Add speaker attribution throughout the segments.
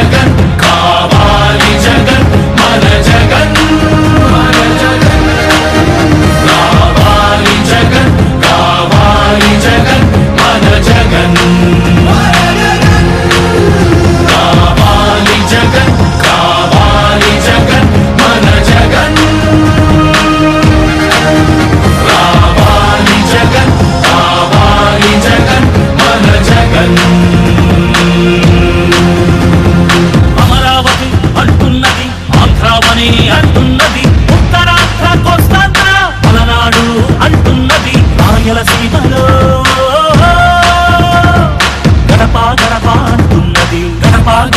Speaker 1: Dragon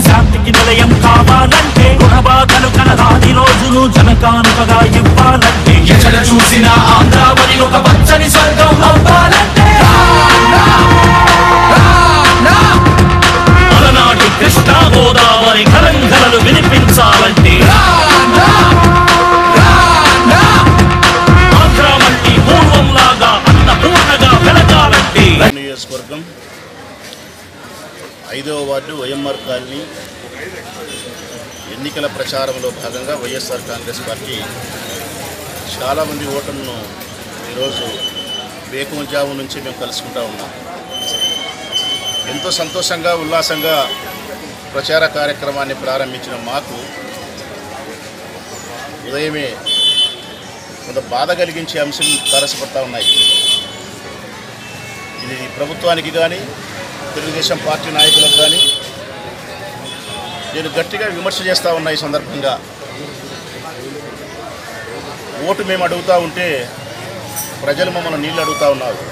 Speaker 1: శాంతికి నిలయం కావాలంటే రుణబాధలు కలరాని రోజులు జనకానుకగా ఇవ్వాలంటే. ఎక్కడ చూసినా
Speaker 2: నియోజకవర్గం ఐదవ వార్డు వైఎంఆర్ కాలనీ ఎన్నికల ప్రచారంలో భాగంగా వైఎస్ఆర్ కాంగ్రెస్ పార్టీ చాలామంది ఓటర్లను ఈరోజు బేకుంజావు నుంచి మేము కలుసుకుంటా ఉన్నాం. ఎంతో సంతోషంగా ఉల్లాసంగా ప్రచార కార్యక్రమాన్ని ప్రారంభించిన మాకు ఉదయమే కొంత బాధ కలిగించే అంశం తారసపడతా ఉన్నాయి. ఇది ప్రభుత్వానికి కానీ తెలుగుదేశం పార్టీ నాయకులకు కానీ నేను గట్టిగా విమర్శ చేస్తూ ఉన్నా ఈ సందర్భంగా. ఓటు మేము అడుగుతూ ఉంటే ప్రజలు మమ్మల్ని నీళ్ళు అడుగుతూ ఉన్నారు.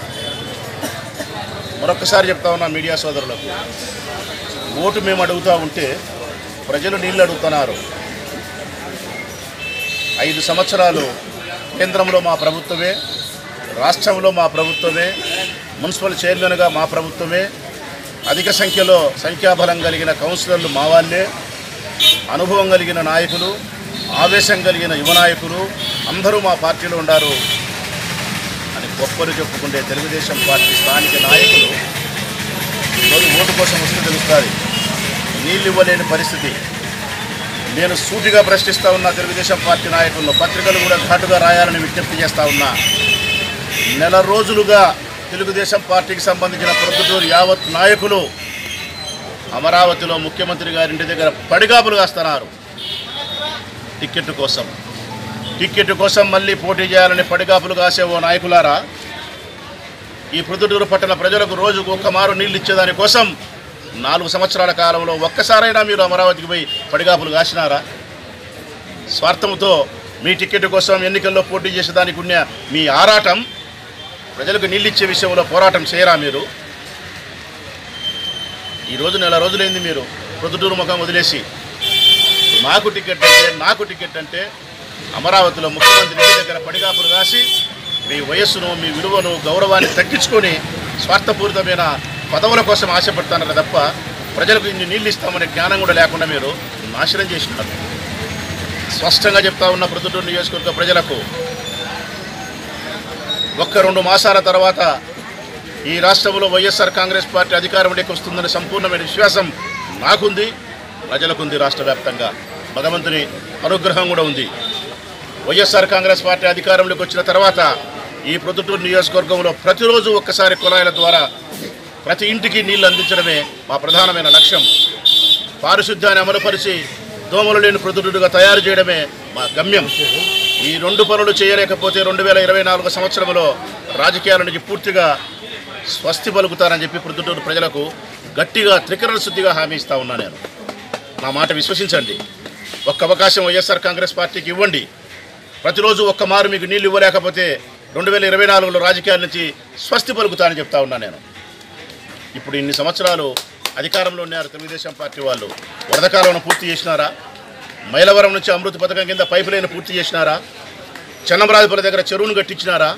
Speaker 2: మరొకసారి చెప్తా ఉన్నా మీడియా సోదరులకు ఓటు మేము అడుగుతూ ఉంటే ప్రజలు నీళ్ళు అడుగుతున్నారు. ఐదు సంవత్సరాలు కేంద్రంలో మా ప్రభుత్వమే రాష్ట్రంలో మా ప్రభుత్వమే మున్సిపల్ చైర్మన్గా మా ప్రభుత్వమే అధిక సంఖ్యలో సంఖ్యాబలం కలిగిన కౌన్సిలర్లు మా వాళ్ళే. అనుభవం కలిగిన నాయకులు ఆవేశం కలిగిన యువ నాయకులు అందరూ మా పార్టీలో ఉండారు అని గొప్పలు చెప్పుకుంటే తెలుగుదేశం పార్టీ స్థానిక నాయకులు ఈరోజు ఓటు కోసం వస్తే తెలుస్తుంది. నీళ్ళు ఇవ్వలేని పరిస్థితి. నేను సూటిగా ప్రశ్నిస్తా ఉన్న తెలుగుదేశం పార్టీ నాయకులను. పత్రికలు కూడా ఘాటుగా రాయాలని విజ్ఞప్తి చేస్తూ ఉన్నా. నెల రోజులుగా తెలుగుదేశం పార్టీకి సంబంధించిన ప్రొద్దుటూరు యావత్ నాయకులు అమరావతిలో ముఖ్యమంత్రి గారింటి దగ్గర పడిగాపులు కాస్తున్నారు టిక్కెట్ కోసం. టిక్కెట్ కోసం మళ్ళీ పోటీ చేయాలని పడిగాపులు కాసే ఓ నాయకులారా ఈ ప్రొద్దుటూరు పట్టణ ప్రజలకు రోజుకు ఒక్క మారు నీళ్ళు ఇచ్చేదాని కోసం నాలుగు సంవత్సరాల కాలంలో ఒక్కసారైనా మీరు అమరావతికి పోయి పడిగాపులు కాసినారా? స్వార్థంతో మీ టికెట్ కోసం ఎన్నికల్లో పోటీ చేసేదానికి ఉన్న మీ ఆరాటం ప్రజలకు నీళ్ళు ఇచ్చే విషయంలో పోరాటం చేయరా మీరు? ఈరోజు నెల రోజులైంది మీరు. ప్రొద్దుటూరు ముఖం వదిలేసి. నాకు టికెట్ అంటే నాకు టికెట్ అంటే అమరావతిలో ముఖ్యమంత్రి దగ్గర పడిగాపులు కాసి మీ వయస్సును మీ విలువను గౌరవాన్ని తగ్గించుకొని స్వార్థపూరితమైన పదవుల కోసం ఆశపడతానని తప్ప ప్రజలకు ఇన్ని నీళ్ళు ఇస్తామనే జ్ఞానం కూడా లేకుండా మీరు నాశనం చేసినారు. స్పష్టంగా చెప్తా ఉన్న ప్రొద్దుటూరు నియోజకవర్గ ప్రజలకు ఒక్క రెండు మాసాల తర్వాత ఈ రాష్ట్రంలో వైఎస్ఆర్ కాంగ్రెస్ పార్టీ అధికారంలోకి వస్తుందనే సంపూర్ణమైన విశ్వాసం నాకుంది. ప్రజలకుంది రాష్ట్ర వ్యాప్తంగా. భగవంతుని అనుగ్రహం కూడా ఉంది. వైఎస్ఆర్ కాంగ్రెస్ పార్టీ అధికారంలోకి వచ్చిన తర్వాత ఈ ప్రొద్దుటూరు నియోజకవర్గంలో ప్రతిరోజు ఒక్కసారి కుళాయిల ద్వారా ప్రతి ఇంటికి నీళ్ళు అందించడమే మా ప్రధానమైన లక్ష్యం. పారిశుద్ధ్యాన్ని అమలుపరిచి దోమలు లేని ప్రొద్దుటూరుగా తయారు చేయడమే మా గమ్యం. ఈ రెండు పనులు చేయలేకపోతే రెండు వేల ఇరవై నాలుగు సంవత్సరంలో రాజకీయాల నుంచి పూర్తిగా స్వస్తి పలుకుతారని చెప్పి ప్రొద్దుటూరు ప్రజలకు గట్టిగా త్రికరణ శుద్ధిగా హామీ ఇస్తా ఉన్నా నేను. నా మాట విశ్వసించండి. ఒక్క అవకాశం వైఎస్ఆర్ కాంగ్రెస్ పార్టీకి ఇవ్వండి. ప్రతిరోజు ఒక్క మారు మీకు నీళ్ళు ఇవ్వలేకపోతే రెండు వేల ఇరవై నాలుగులో రాజకీయాల నుంచి స్వస్తి పలుకుతానని చెప్తా ఉన్నా నేను. ఇప్పుడు ఇన్ని సంవత్సరాలు అధికారంలో ఉన్నారు తెలుగుదేశం పార్టీ వాళ్ళు. వరద పూర్తి చేసినారా? మైలవరం నుంచి అమృత పథకం కింద పైప్ లైన్ పూర్తి చేసినారా? చెన్నమరాజుపల్లి దగ్గర చెరువును కట్టించినారా?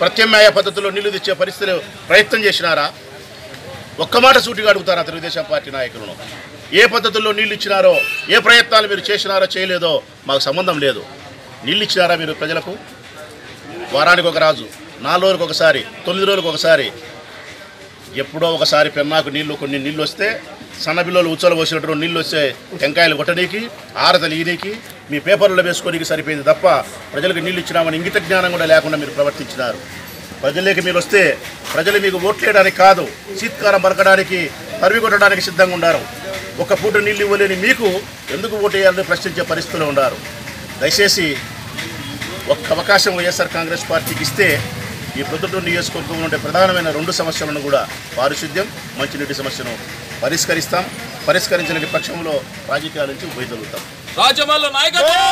Speaker 2: ప్రత్యామ్నాయ పద్ధతిలో నీళ్ళు తెచ్చే పరిస్థితులు ప్రయత్నం చేసినారా? ఒక్క మాట సూటిగా అడుగుతారా తెలుగుదేశం పార్టీ నాయకులను? ఏ పద్ధతుల్లో నీళ్ళు ఇచ్చినారో ఏ ప్రయత్నాలు మీరు చేసినారో చేయలేదో మాకు సంబంధం లేదు. నీళ్ళు ఇచ్చినారా మీరు ప్రజలకు? వారానికి ఒక రాజు నాలుగు రోజులకు ఒకసారి తొమ్మిది రోజులకు ఒకసారి ఎప్పుడో ఒకసారి పెన్నాకు నీళ్ళు కొన్ని నీళ్ళు వస్తే సన్నపిల్లలు ఉచ్చలు పోసినట్టు నీళ్ళు వస్తే టెంకాయలు కొట్టడానికి ఆరతలు మీ పేపర్లో వేసుకోనికి సరిపోయింది తప్ప ప్రజలకు నీళ్ళు ఇచ్చినామని ఇంగిత జ్ఞానం కూడా లేకుండా మీరు ప్రవర్తించినారు. ప్రజలకి మీరు వస్తే ప్రజలు మీకు ఓట్లేయడానికి కాదు శీతకాలం పలకడానికి తరివి కొట్టడానికి సిద్ధంగా ఉన్నారు ఒక పూట నీళ్ళు ఇవ్వలేని మీకు ఎందుకు ఓటేయాలని ప్రశ్నించే పరిస్థితిలో ఉన్నారు. దయచేసి ఒక్క అవకాశం వైఎస్ఆర్ కాంగ్రెస్ పార్టీకి ఇస్తే ఈ ప్రొద్దుటూరు నియోజకవర్గంలో ఉండే ప్రధానమైన రెండు సమస్యలను కూడా పారిశుద్ధ్యం మంచినీటి సమస్యను పరిష్కరిస్తాం. పరిష్కరించలేని పక్షంలో రాజకీయాల నుంచి వైదొలుగుతాం
Speaker 3: రాజమల్ల నాయకత్వం!